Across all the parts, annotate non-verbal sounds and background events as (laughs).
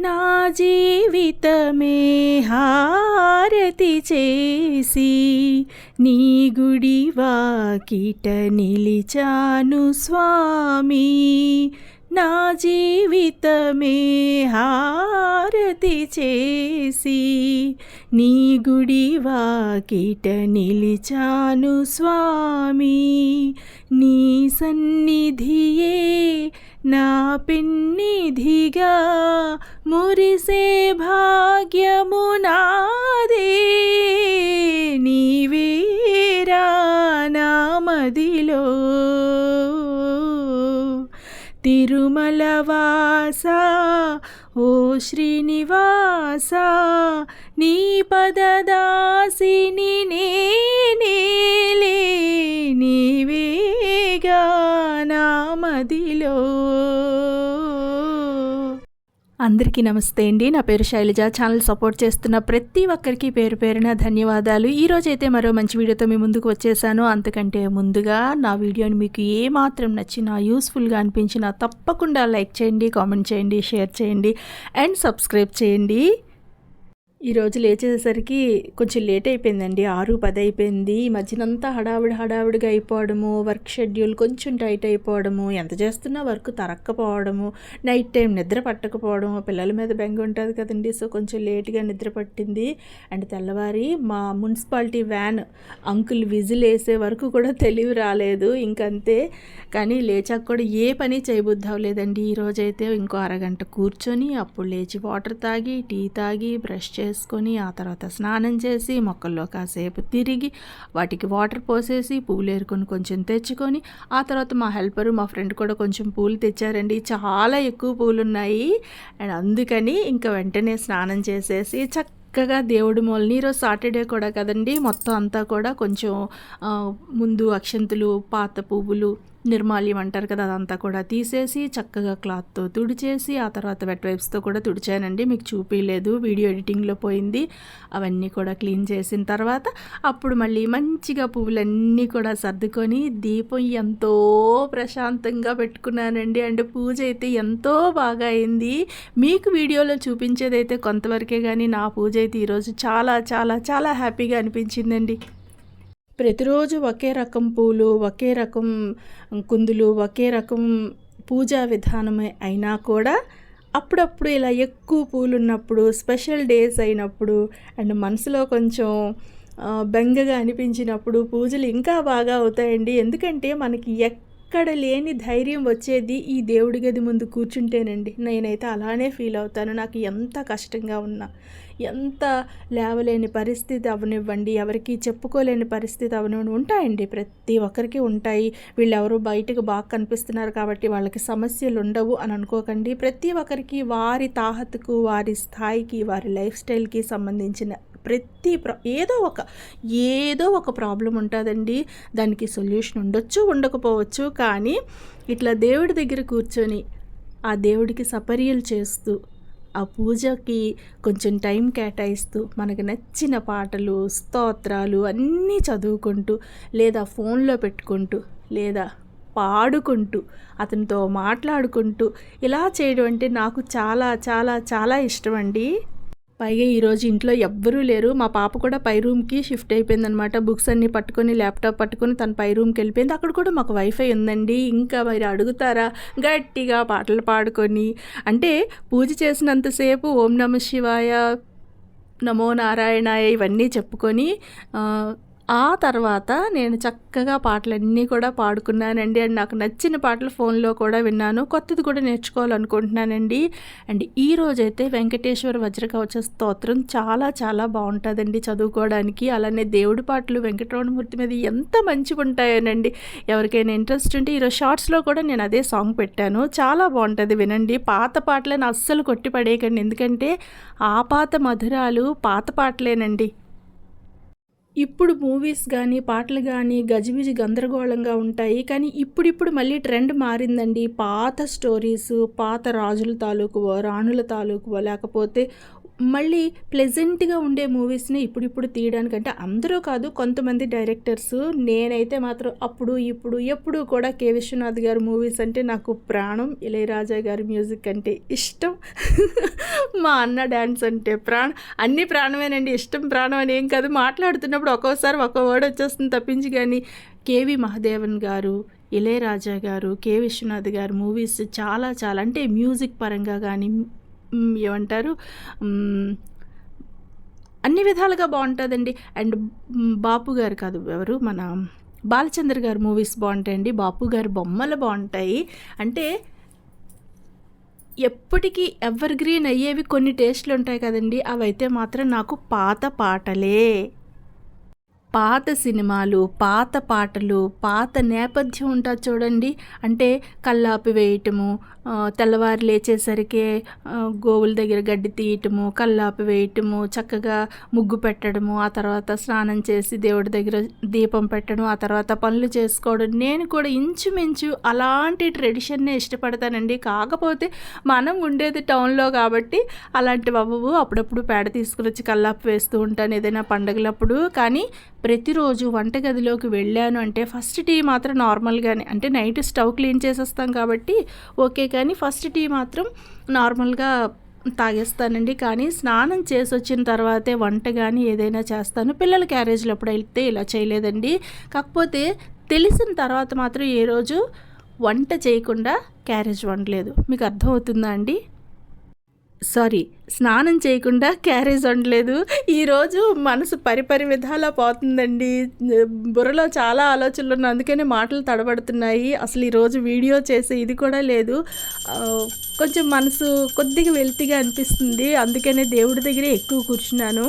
నా జీవితమే హారతి చేసి నీ గుడి వాకిట నిలిచాను స్వామి. నా జీవితమే హారతి చేసి నీ గుడి వాకిట నిలిచాను స్వామి. నీ సన్నిధియే నా పిన్నిధిగా మురిసే భాగ్యము నాదే. నీవేరా నా మదిలో. తిరుమల వాస ఓ శ్రీనివాస నీ పదదాసిని మదిలో అందరికీ నమస్తే అండి. నా పేరు శైలజ. ఛానల్ సపోర్ట్ చేస్తున్న ప్రతి ఒక్కరికి పేరు పేరున ధన్యవాదాలు. ఈ అయితే మరో మంచి వీడియోతో మీ ముందుకు వచ్చేసాను. అంతకంటే ముందుగా నా వీడియోని మీకు ఏ మాత్రం నచ్చినా యూస్ఫుల్గా అనిపించినా తప్పకుండా లైక్ చేయండి కామెంట్ చేయండి షేర్ చేయండి అండ్ సబ్స్క్రైబ్ చేయండి. ఈరోజు లేచేసరికి కొంచెం లేట్ అయిపోయిందండి. ఆరు పది అయిపోయింది. ఈ మధ్యనంతా హడావిడి హడావిడిగా అయిపోవడము వర్క్ షెడ్యూల్ కొంచెం టైట్ అయిపోవడము ఎంత చేస్తున్నా వర్క్ తరక్కపోవడము నైట్ టైం నిద్ర పట్టకపోవడం పిల్లల మీద బెంగ ఉంటుంది కదండి. సో కొంచెం లేట్గా నిద్ర పట్టింది. అండ్ తెల్లవారి మా మున్సిపాలిటీ వ్యాన్ అంకుల్ విజిల్ వేసే వరకు కూడా తెలివి రాలేదు. ఇంకంతే. కానీ లేచాక కూడా ఏ పని చేయబుద్ధి అవ్వలేదండి. ఈరోజైతే ఇంకో అరగంట కూర్చొని అప్పుడు లేచి వాటర్ తాగి టీ తాగి బ్రష్ చేసి చేసుకొని ఆ తర్వాత స్నానం చేసి మొక్కల్లో కాసేపు తిరిగి వాటికి వాటర్ పోసేసి పూలు ఏరుకొని కొంచెం తెచ్చుకొని ఆ తర్వాత మా హెల్పరు మా ఫ్రెండ్ కూడా కొంచెం పూలు తెచ్చారండి. చాలా ఎక్కువ పూలు ఉన్నాయి అండ్ అందుకని ఇంకా వెంటనే స్నానం చేసేసి చక్క చక్కగా దేవుడి మూలని ఈరోజు సాటర్డే కూడా కదండి మొత్తం అంతా కూడా కొంచెం ముందు అక్షంతులు పాత పువ్వులు నిర్మాల్యం అంటారు కదా అదంతా కూడా తీసేసి చక్కగా క్లాత్తో తుడిచేసి ఆ తర్వాత వెట్ వైప్స్తో కూడా తుడిచానండి. మీకు చూపించలేదు వీడియో ఎడిటింగ్లో పోయింది. అవన్నీ కూడా క్లీన్ చేసిన తర్వాత అప్పుడు మళ్ళీ మంచిగా పువ్వులన్నీ కూడా సర్దుకొని దీపం ఎంతో ప్రశాంతంగా పెట్టుకున్నానండి. అండ్ పూజ అయితే ఎంతో బాగా అయింది. మీకు వీడియోలో చూపించేదైతే కొంతవరకే కానీ నా పూజ అయితే ఈరోజు చాలా చాలా చాలా హ్యాపీగా అనిపించిందండి. ప్రతిరోజు ఒకే రకం పూలు ఒకే రకం కుందులు ఒకే రకం పూజా విధానమే అయినా కూడా అప్పుడప్పుడు ఇలా ఎక్కువ పూలు ఉన్నప్పుడు స్పెషల్ డేస్ అయినప్పుడు అండ్ మనసులో కొంచెం బెంగగా అనిపించినప్పుడు పూజలు ఇంకా బాగా అవుతాయండి. ఎందుకంటే మనకి ఎక్కడ లేని ధైర్యం వచ్చేది ఈ దేవుడి గది ముందు కూర్చుంటేనండి. నేనైతే అలానే ఫీల్ అవుతాను. నాకు ఎంత కష్టంగా ఉన్నా. ఎంత లేవలేని పరిస్థితి అవనివ్వండి ఎవరికి చెప్పుకోలేని పరిస్థితి అవనివ్వండి. ఉంటాయండి ప్రతి ఒక్కరికి ఉంటాయి. వీళ్ళెవరు బయటకు బాగా కనిపిస్తున్నారు కాబట్టి వాళ్ళకి సమస్యలు ఉండవు అని అనుకోకండి. ప్రతి ఒక్కరికి వారి తాహతుకు వారి స్థాయికి వారి లైఫ్ స్టైల్కి సంబంధించిన ప్రతి ఏదో ఒక ఏదో ఒక ప్రాబ్లం ఉంటుందండి. దానికి సొల్యూషన్ ఉండొచ్చు ఉండకపోవచ్చు. కానీ ఇట్లా దేవుడి దగ్గర కూర్చొని ఆ దేవుడికి సపర్యలు చేస్తూ ఆ పూజకి కొంచెం టైం కేటాయిస్తూ మనకు నచ్చిన పాటలు స్తోత్రాలు అన్నీ చదువుకుంటూ లేదా ఫోన్లో పెట్టుకుంటూ లేదా పాడుకుంటూ అతనితో మాట్లాడుకుంటూ ఇలా చేయడం అంటే నాకు చాలా చాలా చాలా ఇష్టం అండి పైగా ఈరోజు ఇంట్లో ఎవ్వరూ లేరు. మా పాప కూడా పై రూమ్కి షిఫ్ట్ అయిపోయిందనమాట బుక్స్ అన్నీ పట్టుకొని ల్యాప్టాప్ పట్టుకొని తన పై రూమ్కి వెళ్ళిపోయింది. అక్కడ కూడా మాకు వైఫై ఉందండి. ఇంకా మరి అడుగుతారా? గట్టిగా పాటలు పాడుకొని. అంటే పూజ చేసినంతసేపు ఓం నమ శివాయ నమో నారాయణాయ ఇవన్నీ చెప్పుకొని ఆ తర్వాత నేను చక్కగా పాటలన్నీ కూడా పాడుకున్నానండి. అండ్ నాకు నచ్చిన పాటలు ఫోన్లో కూడా విన్నాను. కొత్తది కూడా నేర్చుకోవాలనుకుంటున్నానండి. అండ్ ఈ రోజైతే వెంకటేశ్వర వజ్రకవచ స్తోత్రం చాలా చాలా బాగుంటుందండి చదువుకోవడానికి. అలానే దేవుడి పాటలు వెంకటరమణమూర్తి మీద ఎంత మంచిగా ఉంటాయోనండి. ఎవరికైనా ఇంట్రెస్ట్ ఉంటే ఈరోజు షార్ట్స్లో కూడా నేను అదే సాంగ్ పెట్టాను. చాలా బాగుంటుంది వినండి. పాత పాటలను అస్సలు కొట్టి పడేయకండి ఎందుకంటే ఆ పాత మధురాలు పాత పాటలేనండి. ఇప్పుడు మూవీస్ కానీ పాటలు కానీ గజిబిజి గందరగోళంగా ఉంటాయి. కానీ ఇప్పుడిప్పుడు మళ్ళీ ట్రెండ్ మారిందండి. పాత స్టోరీస్ పాత రాజుల తాలూకువో రాణుల తాలూకువో లేకపోతే మళ్ళీ ప్లెజెంట్గా ఉండే మూవీస్ని ఇప్పుడిప్పుడు తీయడానికంటే అందరూ కాదు కొంతమంది డైరెక్టర్స్ నేనైతే మాత్రం అప్పుడు ఇప్పుడు ఎప్పుడు కూడా కే. విశ్వనాథ్ గారి మూవీస్ అంటే నాకు ప్రాణం ఇళయరాజా గారి మ్యూజిక్ అంటే ఇష్టం. (laughs) మా అన్న డ్యాన్స్ అంటే ప్రాణం. అన్ని ప్రాణమేనండి ఇష్టం ప్రాణం అని ఏం కాదు. మాట్లాడుతున్నప్పుడు ఒక్కోసారి ఒక్కో వర్డ్ వచ్చేస్తుంది తప్పించి కానీ కేవి మహదేవన్ గారు ఇళయరాజా గారు కె. విశ్వనాథ్ గారు మూవీస్ చాలా చాలా అంటే మ్యూజిక్ పరంగా కానీ ఏమంటారు? అన్ని విధాలుగా బాగుంటుందండి. అండ్ బాపు గారు కాదు ఎవరు? మన బాలచంద్ర గారు మూవీస్ బాగుంటాయండి. బాపు గారు బొమ్మలు బాగుంటాయి. అంటే ఎప్పటికీ ఎవర్ గ్రీన్ అయ్యేవి కొన్ని టేస్ట్లు ఉంటాయి కదండి. అవైతే మాత్రం నాకు పాత పాటలే. పాత సినిమాలు పాత పాటలు పాత నేపథ్యం ఉంటుంది చూడండి. అంటే కల్లాపి వేయటము తెల్లవారు లేచేసరికి గోవుల దగ్గర గడ్డి తీయటము కల్లాపి వేయటము చక్కగా ముగ్గు పెట్టడము ఆ తర్వాత స్నానం చేసి దేవుడి దగ్గర దీపం పెట్టడం ఆ తర్వాత పనులు చేసుకోవడం. నేను కూడా ఇంచుమించు అలాంటి ట్రెడిషన్నే ఇష్టపడతానండి. కాకపోతే మనం ఉండేది టౌన్లో కాబట్టి అలాంటి అవ్వవు. అప్పుడప్పుడు పేడ తీసుకుని వచ్చి కల్లాపు వేస్తూ ఉంటాను ఏదైనా పండగలప్పుడు. కానీ ప్రతిరోజు వంటగదిలోకి వెళ్ళాను అంటే ఫస్ట్ టీ మాత్రం నార్మల్గానే. అంటే నైట్ స్టవ్ క్లీన్ చేసేస్తాం కాబట్టి ఓకే కానీ ఫస్ట్ టీ మాత్రం నార్మల్గా తాగేస్తానండి. కానీ స్నానం చేసి వచ్చిన తర్వాతే వంట కానీ ఏదైనా చేస్తాను. పిల్లల క్యారేజ్లో ఎప్పుడైతే ఇలా చేయలేదండి. కాకపోతే తెలిసిన తర్వాత మాత్రం ఏ రోజు వంట చేయకుండా క్యారేజ్ వండలేదు. మీకు అర్థమవుతుందా అండి? సారీ స్నానం చేయకుండా క్యారేజ్ వండలేదు. ఈరోజు మనసు పరిపరి విధాలా పోతుందండి. బుర్రలో చాలా ఆలోచనలు ఉన్నాయి. అందుకనే మాటలు తడబడుతున్నాయి. అసలు ఈరోజు వీడియో చేసే ఇది కూడా లేదు. కొంచెం మనసు కొద్దిగా వెల్తిగా అనిపిస్తుంది. అందుకనే దేవుడి దగ్గరే ఎక్కువ కూర్చున్నాను.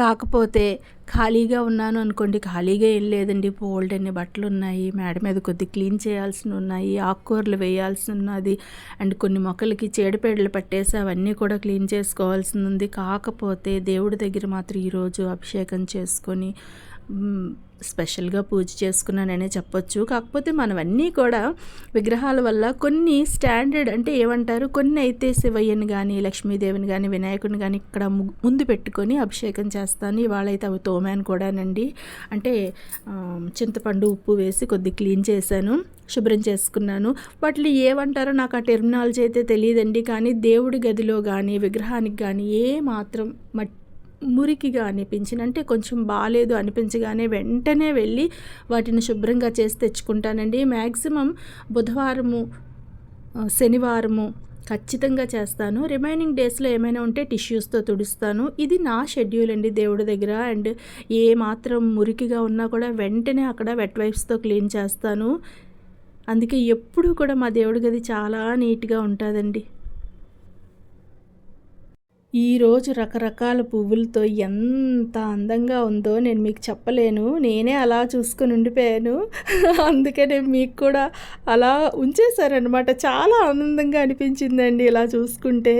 కాకపోతే ఖాళీగా ఉన్నాను అనుకోండి ఖాళీగా ఏం లేదండి. బోల్డ్ అన్ని బట్టలు ఉన్నాయి మేడ మీద కొద్ది క్లీన్ చేయాల్సి ఉన్నాయి ఆకుకూరలు వేయాల్సి ఉన్నది. అండ్ కొన్ని మొక్కలకి చీడపేడలు పట్టేసి అవన్నీ కూడా క్లీన్ చేసుకోవాల్సి ఉంది. కాకపోతే దేవుడి దగ్గర మాత్రం ఈరోజు అభిషేకం చేసుకొని స్పెషల్గా పూజ చేసుకున్నాననే చెప్పొచ్చు. కాకపోతే మనవన్నీ కూడా విగ్రహాల వల్ల కొన్ని స్టాండర్డ్ అంటే ఏమంటారు? కొన్ని అయితే శివయ్యని కానీ లక్ష్మీదేవిని కానీ వినాయకుని కానీ ఇక్కడ ము- ముందు పెట్టుకొని అభిషేకం చేస్తాను. ఇవాళైతే అవి తోమాను కూడానండి. అంటే చింతపండు ఉప్పు వేసి కొద్ది క్లీన్ చేశాను. శుభ్రం చేసుకున్నాను. వాటిలో ఏమంటారో నాకు ఆ టెర్మినాలజీ అయితే తెలియదండి. కానీ దేవుడి గదిలో కానీ విగ్రహానికి కానీ ఏ మాత్రం మట్టి మురికిగా అనిపించిన అంటే కొంచెం బాగాలేదు అనిపించగానే వెంటనే వెళ్ళి వాటిని శుభ్రంగా చేసి తెచ్చుకుంటానండి. మ్యాక్సిమం బుధవారము శనివారము ఖచ్చితంగా చేస్తాను. రిమైనింగ్ డేస్లో ఏమైనా ఉంటే టిష్యూస్తో తుడుస్తాను. ఇది నా షెడ్యూల్ అండి దేవుడి దగ్గర. అండ్ ఏ మాత్రం మురికిగా ఉన్నా కూడా వెంటనే అక్కడ వెట్ వైప్స్తో క్లీన్ చేస్తాను. అందుకే ఎప్పుడూ కూడా మా దేవుడి గది చాలా నీట్గా ఉంటుందండి. ఈరోజు రకరకాల పువ్వులతో ఎంత అందంగా ఉందో నేను మీకు చెప్పలేను. నేనే అలా చూసుకొని ఉండిపోయాను. (laughs) అందుకనే మీకు కూడా అలా ఉంచేశారనమాట చాలా ఆనందంగా అనిపించిందండి ఇలా చూసుకుంటే.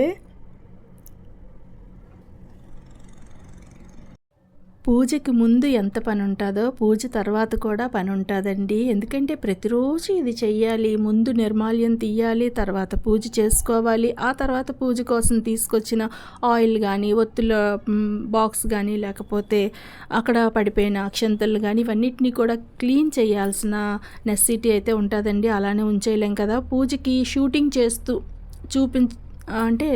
పూజకి ముందు ఎంత పని ఉంటుందో పూజ తర్వాత కూడా పని ఉంటుందండి ఎందుకంటే ప్రతిరోజు ఇది చెయ్యాలి ముందు నిర్మాల్యం తీయాలి తర్వాత పూజ చేసుకోవాలి. ఆ తర్వాత పూజ కోసం తీసుకొచ్చిన ఆయిల్ కానీ ఒత్తుల బాక్స్ కానీ లేకపోతే అక్కడ పడిపోయిన అక్షంతలు కానీ ఇవన్నిటిని కూడా క్లీన్ చేయాల్సిన నెసిటీ అయితే ఉంటుందండి. అలానే ఉంచేయలేం కదా. పూజకి షూటింగ్ చేస్తూ చూపించ అంటే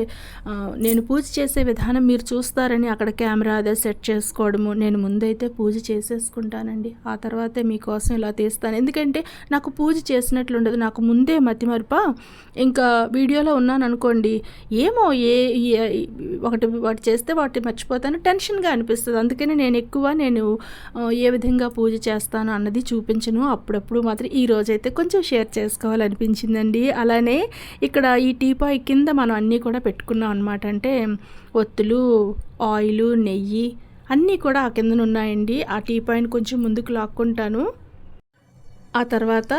నేను పూజ చేసే విధానం మీరు చూస్తారని అక్కడ కెమెరా అదే సెట్ చేసుకోవడము నేను ముందైతే పూజ చేసేసుకుంటానండి. ఆ తర్వాతే మీకోసం ఇలా తీస్తాను. ఎందుకంటే నాకు పూజ చేసినట్లు ఉండదు నాకు ముందే మతిమరుప ఇంకా వీడియోలో ఉన్నాను అనుకోండి ఏమో ఏ ఒకటి వాటి చేస్తే వాటి మర్చిపోతాను. టెన్షన్గా అనిపిస్తుంది. అందుకని నేను ఎక్కువ నేను ఏ విధంగా పూజ చేస్తాను అన్నది చూపించను. అప్పుడప్పుడు మాత్రం ఈ రోజైతే కొంచెం షేర్ చేసుకోవాలనిపించిందండి. అలానే ఇక్కడ ఈ టీపాయ్ కింద మనం అన్నీ కూడా పెట్టుకున్నాం అనమాట అంటే ఒత్తులు ఆయిల్ నెయ్యి అన్నీ కూడా ఆ కిందన ఉన్నాయండి ఆ పాయింట్ కొంచెం ముందుకు లాక్కుంటాను. ఆ తర్వాత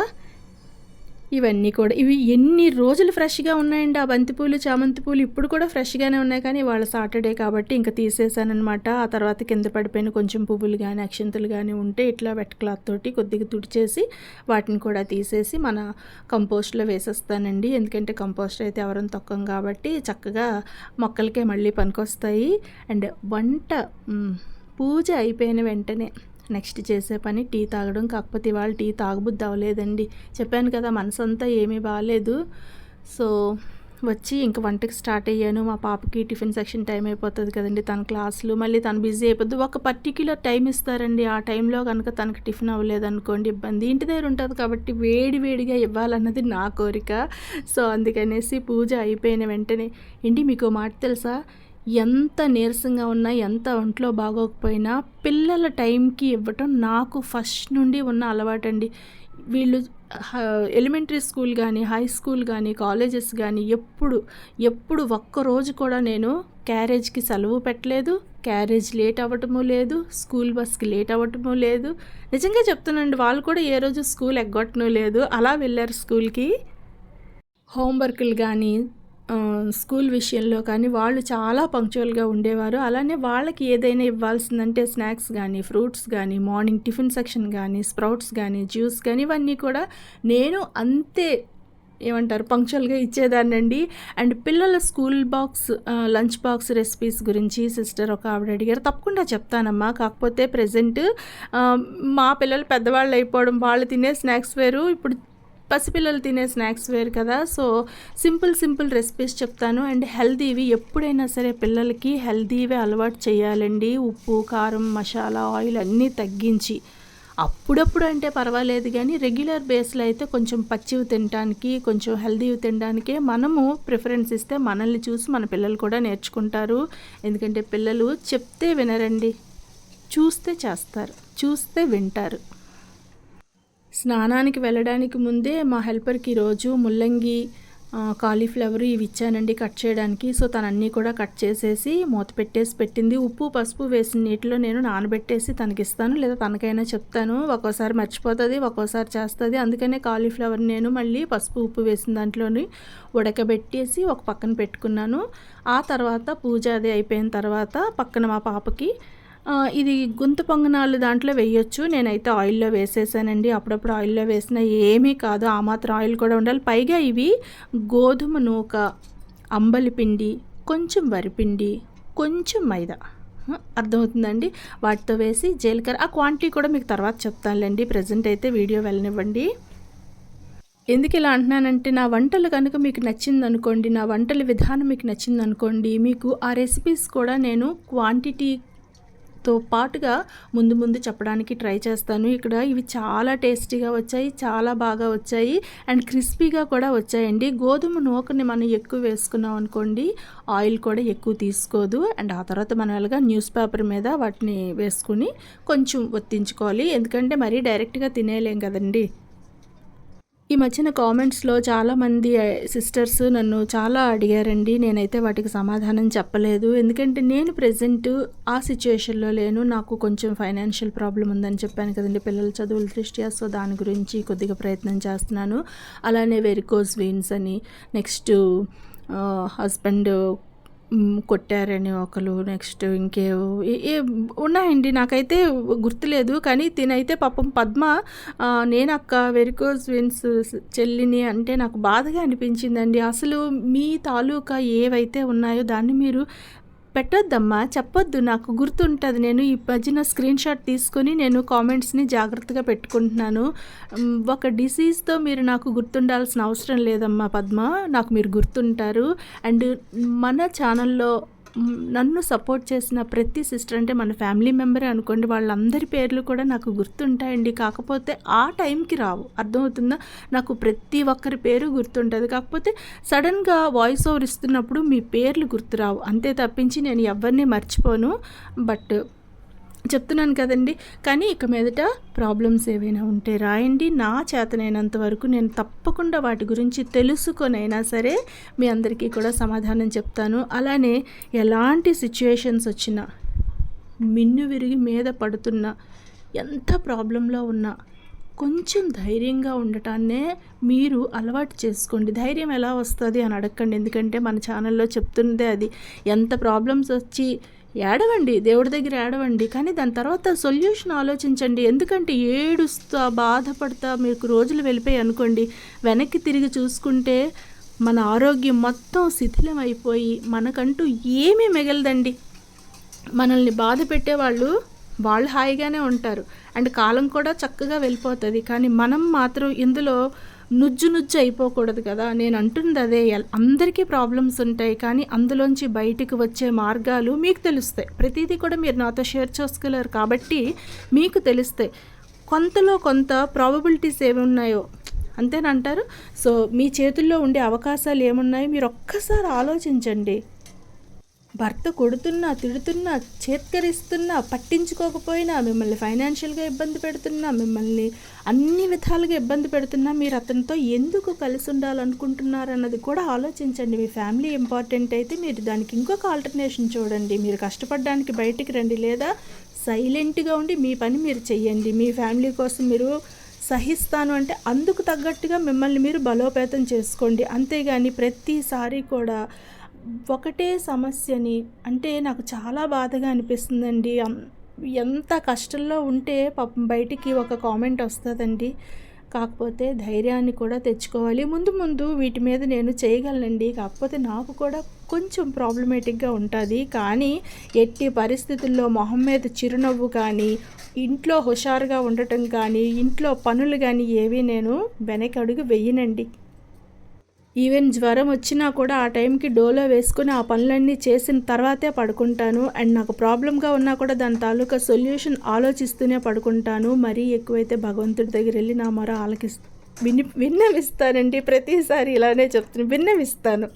ఇవన్నీ కూడా. ఇవి ఎన్ని రోజులు ఫ్రెష్గా ఉన్నాయండి ఆ బంతిపూలు చామంతి పూలు ఇప్పుడు కూడా ఫ్రెష్గానే ఉన్నాయి కానీ వాళ్ళ సాటర్డే కాబట్టి ఇంకా తీసేసానమాట ఆ తర్వాత కింద పడిపోయిన కొంచెం పువ్వులు కానీ అక్షంతలు కానీ ఉంటే ఇట్లా వెట్ క్లాత్ తోటి కొద్దిగా తుడిచేసి వాటిని కూడా తీసేసి మన కంపోస్ట్లో వేసేస్తానండి. ఎందుకంటే కంపోస్ట్ అయితే ఎవరైనా తొక్కం కాబట్టి చక్కగా మొక్కలకే మళ్ళీ పనికొస్తాయి. అండ్ వంట పూజ అయిపోయిన వెంటనే నెక్స్ట్ చేసే పని టీ తాగడం. కాకపోతే ఇవాళ టీ తాగబుద్ది అవ్వలేదండి. చెప్పాను కదా మనసు అంతా ఏమీ బాగాలేదు సో వచ్చి ఇంక వంటకి స్టార్ట్ అయ్యాను. మా పాపకి టిఫిన్ సెక్షన్ టైం అయిపోతుంది కదండి. తన క్లాసులు మళ్ళీ తను బిజీ అయిపోద్ది. ఒక పర్టిక్యులర్ టైం ఇస్తారండి. ఆ టైంలో కనుక తనకి టిఫిన్ అవ్వలేదు అనుకోండి ఇబ్బంది. ఇంటి దగ్గర ఉంటుంది కాబట్టి వేడి వేడిగా ఇవ్వాలన్నది నా కోరిక. సో అందుకనేసి పూజ అయిపోయిన వెంటనే ఏంటి మీకు మాట తెలుసా? ఎంత నీరసంగా ఉన్నా ఎంత ఒంట్లో బాగోకపోయినా పిల్లల టైంకి ఇవ్వటం నాకు ఫస్ట్ నుండి ఉన్న అలవాటండి. వీళ్ళు ఎలిమెంటరీ స్కూల్ కానీ హై స్కూల్ కానీ కాలేజెస్ కానీ ఎప్పుడు ఎప్పుడు ఒక్కరోజు కూడా నేను క్యారేజ్కి సెలవు పెట్టలేదు క్యారేజ్ లేట్ అవ్వటము లేదు స్కూల్ బస్కి లేట్ అవ్వటము లేదు. నిజంగా చెప్తున్నాండి వాళ్ళు కూడా ఏ రోజు స్కూల్ ఎగ్గొట్టను లేదు అలా వెళ్ళారు స్కూల్కి. హోంవర్క్లు కానీ స్కూల్ విషయంలో కానీ వాళ్ళు చాలా పంక్చువల్గా ఉండేవారు. అలానే వాళ్ళకి ఏదైనా ఇవ్వాల్సిందంటే స్నాక్స్ కానీ ఫ్రూట్స్ కానీ మార్నింగ్ టిఫిన్ సెక్షన్ కానీ స్ప్రౌట్స్ కానీ జ్యూస్ కానీ ఇవన్నీ కూడా నేను అంతే ఏమంటారు పంక్చువల్గా ఇచ్చేదానండి అండ్ పిల్లల school box lunch box recipes గురించి సిస్టర్ ఒక ఆవిడ అడిగారు. తప్పకుండా చెప్తానమ్మా. కాకపోతే ప్రజెంట్ మా పిల్లలు పెద్దవాళ్ళు అయిపోవడం వాళ్ళు తినే స్నాక్స్ వేరు. ఇప్పుడు పసిపిల్లలు తినే స్నాక్స్ వేరు కదా సో సింపుల్ సింపుల్ రెసిపీస్ చెప్తాను. అండ్ హెల్దీవి ఎప్పుడైనా సరే పిల్లలకి హెల్దీవే అలవాటు చేయాలండి. ఉప్పు కారం మసాలా ఆయిల్ అన్నీ తగ్గించి. అప్పుడప్పుడు అంటే పర్వాలేదు కానీ రెగ్యులర్ బేస్లో అయితే కొంచెం పచ్చివి తినడానికి కొంచెం హెల్దీవి తినడానికే మనము ప్రిఫరెన్స్ ఇస్తే మనల్ని చూసి మన పిల్లలు కూడా నేర్చుకుంటారు. ఎందుకంటే పిల్లలు చెప్తే వినరండి చూస్తే చేస్తారు చూస్తే వింటారు. స్నానానికి వెళ్ళడానికి ముందే మా హెల్పర్కి ఈరోజు ముల్లంగి కాలీఫ్లవర్ ఇవి ఇచ్చానండి కట్ చేయడానికి. సో తను అన్నీ కూడా కట్ చేసేసి మూత పెట్టేసి పెట్టింది. ఉప్పు పసుపు వేసిన నీటిలో నేను నానబెట్టేసి తనకి ఇస్తాను. లేదా తనకైనా చెప్తాను. ఒక్కోసారి మర్చిపోతుంది ఒక్కోసారి చేస్తుంది. అందుకనే కాలీఫ్లవర్ నేను మళ్ళీ పసుపు ఉప్పు వేసిన దాంట్లోని ఉడకబెట్టేసి ఒక పక్కన పెట్టుకున్నాను. ఆ తర్వాత పూజ అది అయిపోయిన తర్వాత పక్కన మా పాపకి ఇది గుంత పొంగనాలు దాంట్లో వేయొచ్చు. నేనైతే ఆయిల్లో వేసేసానండి. అప్పుడప్పుడు ఆయిల్లో వేసిన ఏమీ కాదు. ఆ మాత్రం ఆయిల్ కూడా ఉండాలి. పైగా ఇవి గోధుమ నూక అంబలి పిండి కొంచెం వరిపిండి కొంచెం మైదా. అర్థమవుతుందండి? వాటితో వేసి జీలకర్ర. ఆ క్వాంటిటీ కూడా మీకు తర్వాత చెప్తానులేండి. ప్రజెంట్ అయితే వీడియో వెళ్ళనివ్వండి. ఎందుకు ఇలా అంటున్నానంటే నా వంటలు కనుక మీకు నచ్చింది అనుకోండి నా వంటల విధానం మీకు నచ్చింది అనుకోండి మీకు ఆ రెసిపీస్ కూడా నేను క్వాంటిటీ తో పాటుగా ముందు ముందు చెప్పడానికి ట్రై చేస్తాను. ఇక్కడ ఇవి చాలా టేస్టీగా వచ్చాయి చాలా బాగా వచ్చాయి అండ్ క్రిస్పీగా కూడా వచ్చాయండి. గోధుమ నూకని మనం ఎక్కువ వేసుకున్నాం అనుకోండి ఆయిల్ కూడా ఎక్కువ తీసుకోదు. అండ్ ఆ తర్వాత మనం ఎలాగా న్యూస్ పేపర్ మీద వాటిని వేసుకుని కొంచెం ఒత్తించుకోవాలి. ఎందుకంటే మరీ డైరెక్ట్గా తినేయలేం కదండి. ఈ మధ్యన కామెంట్స్లో చాలామంది సిస్టర్స్ నన్ను చాలా అడిగారండి. నేనైతే వాటికి సమాధానం చెప్పలేదు. ఎందుకంటే నేను ప్రజెంట్ ఆ సిచ్యుయేషన్లో లేను. నాకు కొంచెం ఫైనాన్షియల్ ప్రాబ్లం ఉందని చెప్పాను కదండి. పిల్లల చదువుల దృష్ట్యా సో దాని గురించి కొద్దిగా ప్రయత్నం చేస్తున్నాను. అలానే వెరికోస్ వీన్స్ అని నెక్స్ట్ హస్బెండ్ కొట్టారని ఒకరు నెక్స్ట్ ఇంకే ఉన్నాయండి. నాకైతే గుర్తులేదు కానీ తినైతే పాపం పద్మ నేను అక్క వెరికోజ్ విన్స్ చెల్లిని అంటే నాకు బాధగా అనిపించిందండి. అసలు మీ తాలూకా ఏవైతే ఉన్నాయో దాన్ని మీరు పెట్టొద్దమ్మా చెప్పొద్దు నాకు గుర్తుంటుంది. నేను ఈ మధ్యన స్క్రీన్ షాట్ తీసుకొని నేను కామెంట్స్ని జాగ్రత్తగా పెట్టుకుంటున్నాను. ఒక డిసీజ్తో మీరు నాకు గుర్తుండాల్సిన అవసరం లేదమ్మా పద్మ. నాకు మీరు గుర్తుంటారు. అండ్ మన ఛానల్లో నన్ను సపోర్ట్ చేసిన ప్రతి సిస్టర్ అంటే మన ఫ్యామిలీ మెంబరే అనుకోండి వాళ్ళందరి పేర్లు కూడా నాకు గుర్తుంటాయండి. కాకపోతే ఆ టైంకి రావు. అర్థమవుతుందా? నాకు ప్రతి ఒక్కరి పేరు గుర్తుంటుంది. కాకపోతే సడన్గా వాయిస్ ఓవర్ ఇస్తున్నప్పుడు మీ పేర్లు గుర్తురావు. అంతే తప్పించి నేను ఎవరిని మర్చిపోను. బట్ చెప్తున్నాను కదండి. కానీ ఇక మీదట ప్రాబ్లమ్స్ ఏవైనా ఉంటే రాయండి. నా చేతనైనంత వరకు నేను తప్పకుండా వాటి గురించి తెలుసుకొనైనా సరే మీ అందరికీ కూడా సమాధానం చెప్తాను. అలానే ఎలాంటి సిచ్యుయేషన్స్ వచ్చినా మిన్ను విరిగి మీద పడుతున్నా ఎంత ప్రాబ్లంలో ఉన్నా కొంచెం ధైర్యంగా ఉండటాన్నే మీరు అలవాటు చేసుకోండి. ధైర్యం ఎలా వస్తుంది అని అడగండి ఎందుకంటే మన ఛానల్లో చెప్తున్నదే అది. ఎంత ప్రాబ్లమ్స్ వచ్చి ఏడవండి దేవుడి దగ్గర ఏడవండి కానీ దాని తర్వాత సొల్యూషన్ ఆలోచించండి. ఎందుకంటే ఏడుస్తా బాధపడతా మీకు రోజులు వెళ్ళిపోయి అనుకోండి. వెనక్కి తిరిగి చూసుకుంటే మన ఆరోగ్యం మొత్తం శిథిలం అయిపోయి మనకంటూ ఏమీ మిగలదండి. మనల్ని బాధ పెట్టేవాళ్ళు వాళ్ళు హాయిగానే ఉంటారు. అండ్ కాలం కూడా చక్కగా వెళ్ళిపోతుంది. కానీ మనం మాత్రం ఇందులో నుజ్జు నుజ్జు అయిపోకూడదు కదా. నేను అంటుంది అదే అందరికీ ప్రాబ్లమ్స్ ఉంటాయి కానీ అందులోంచి బయటకు వచ్చే మార్గాలు మీకు తెలుస్తాయి. ప్రతిదీ కూడా మీరు నాతో షేర్ చేసుకోలేరు కాబట్టి మీకు తెలుస్తాయి. కొంతలో కొంత ప్రాబబిలిటీస్ ఏమి ఉన్నాయో అంతేనంటారు? సో మీ చేతుల్లో ఉండే అవకాశాలు ఏమున్నాయో మీరు ఒక్కసారి ఆలోచించండి. భర్త కొడుతున్నా తిడుతున్నా చేత్కరిస్తున్నా పట్టించుకోకపోయినా మిమ్మల్ని ఫైనాన్షియల్గా ఇబ్బంది పెడుతున్నా మిమ్మల్ని అన్ని విధాలుగా ఇబ్బంది పెడుతున్నా మీరు అతనితో ఎందుకు కలిసి ఉండాలనుకుంటున్నారన్నది కూడా ఆలోచించండి. మీ ఫ్యామిలీ ఇంపార్టెంట్ అయితే మీరు దానికి ఇంకొక ఆల్టర్నేషన్ చూడండి. మీరు కష్టపడడానికి బయటికి రండి లేదా సైలెంట్గా ఉండి మీ పని మీరు చెయ్యండి. మీ ఫ్యామిలీ కోసం మీరు సహిస్తాను అంటే అందుకు తగ్గట్టుగా మిమ్మల్ని మీరు బలోపేతం చేసుకోండి. అంతేగాని ప్రతిసారి కూడా ఒకటే సమస్యని అంటే నాకు చాలా బాధగా అనిపిస్తుందండి. ఎంత కష్టంలో ఉంటే పాపం బయటికి ఒక కామెంట్ వస్తుందండి. కాకపోతే ధైర్యాన్ని కూడా తెచ్చుకోవాలి. ముందు ముందు వీటి మీద నేను చేయగలనండి. కాకపోతే నాకు కూడా కొంచెం ప్రాబ్లమేటిక్గా ఉంటుంది. కానీ ఎట్టి పరిస్థితుల్లో మొహం మీద చిరునవ్వు కానీ ఇంట్లో హుషారుగా ఉండటం కానీ ఇంట్లో పనులు కానీ ఏవి నేను వెనకడుగు వెయ్యనండి ఈవెన్ జ్వరం వచ్చినా కూడా ఆ టైంకి డోలో వేసుకుని ఆ పనులన్నీ చేసిన తర్వాతే పడుకుంటాను. అండ్ నాకు ప్రాబ్లంగా ఉన్నా కూడా దాని తాలూకా సొల్యూషన్ ఆలోచిస్తూనే పడుకుంటాను. మరీ ఎక్కువైతే భగవంతుడి దగ్గర వెళ్ళి నా మరో ఆలకిస్తాను విని విన్నవిస్తానండి. ప్రతిసారి ఇలానే చెప్తాను విన్నవిస్తాను.